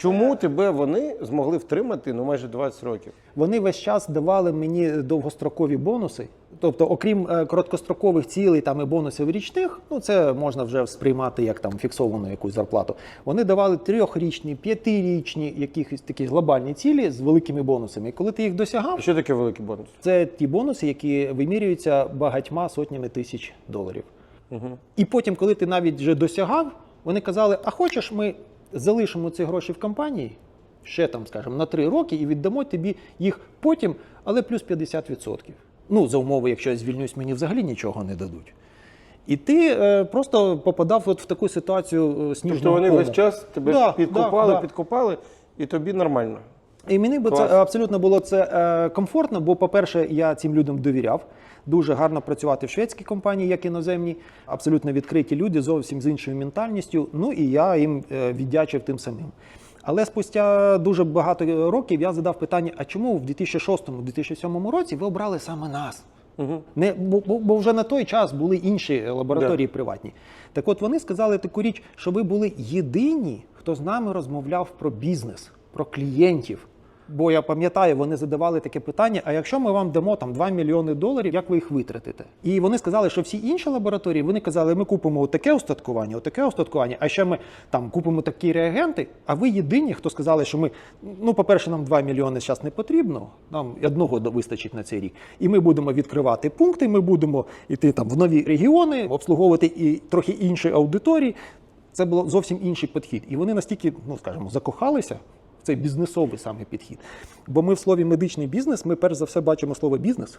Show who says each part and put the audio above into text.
Speaker 1: Чому тебе вони змогли втримати ну майже 20 років?
Speaker 2: Вони весь час давали мені довгострокові бонуси. Тобто, окрім е, короткострокових цілей там і бонусів річних, ну це можна вже сприймати як там фіксовану якусь зарплату. Вони давали трьохрічні, п'ятирічні, якісь такі глобальні цілі з великими бонусами. І коли ти їх досягав,
Speaker 1: Що таке великий бонус?
Speaker 2: це ті бонуси, які вимірюються багатьма сотнями тисяч доларів.
Speaker 1: Угу.
Speaker 2: І потім, коли ти навіть вже досягав, вони казали: а хочеш, ми залишимо ці гроші в компанії ще там, скажімо, на три роки і віддамо тобі їх потім, але плюс 50%. Ну, за умови, якщо я звільнюсь, мені взагалі нічого не дадуть. І ти е, просто попадав от в таку ситуацію е, сніжного
Speaker 1: Тобто вони
Speaker 2: кому.
Speaker 1: весь час тебе
Speaker 2: Да,
Speaker 1: підкопали,
Speaker 2: да, да.
Speaker 1: підкопали, і тобі нормально.
Speaker 2: І мені би це абсолютно було це е, комфортно, бо, по-перше, я цим людям довіряв. Дуже гарно працювати в шведській компанії, як іноземній, абсолютно відкриті люди, зовсім з іншою ментальністю. Ну і я їм е, віддячив тим самим. Але спустя дуже багато років я задав питання: а чому в 2006-2007 році ви обрали саме нас?
Speaker 1: Угу.
Speaker 2: Не, бо, бо, бо вже на той час були інші лабораторії приватні. Так от вони сказали таку річ, що ви були єдині, хто з нами розмовляв про бізнес, про клієнтів. Бо я пам'ятаю, вони задавали таке питання: а якщо ми вам дамо там 2 мільйони доларів, як ви їх витратите? І вони сказали, що всі інші лабораторії вони казали, ми купимо таке устаткування, отаке устаткування, а ще ми там купимо такі реагенти. А ви єдині, хто сказали, що ми, ну, по-перше, нам 2 мільйони зараз не потрібно, нам одного вистачить на цей рік. І ми будемо відкривати пункти, ми будемо йти там в нові регіони, обслуговувати і трохи інші аудиторії. Це було зовсім інший підхід. І вони настільки, ну скажімо, закохалися цей бізнесовий саме підхід. Бо ми в слові медичний бізнес, ми перш за все бачимо слово бізнес.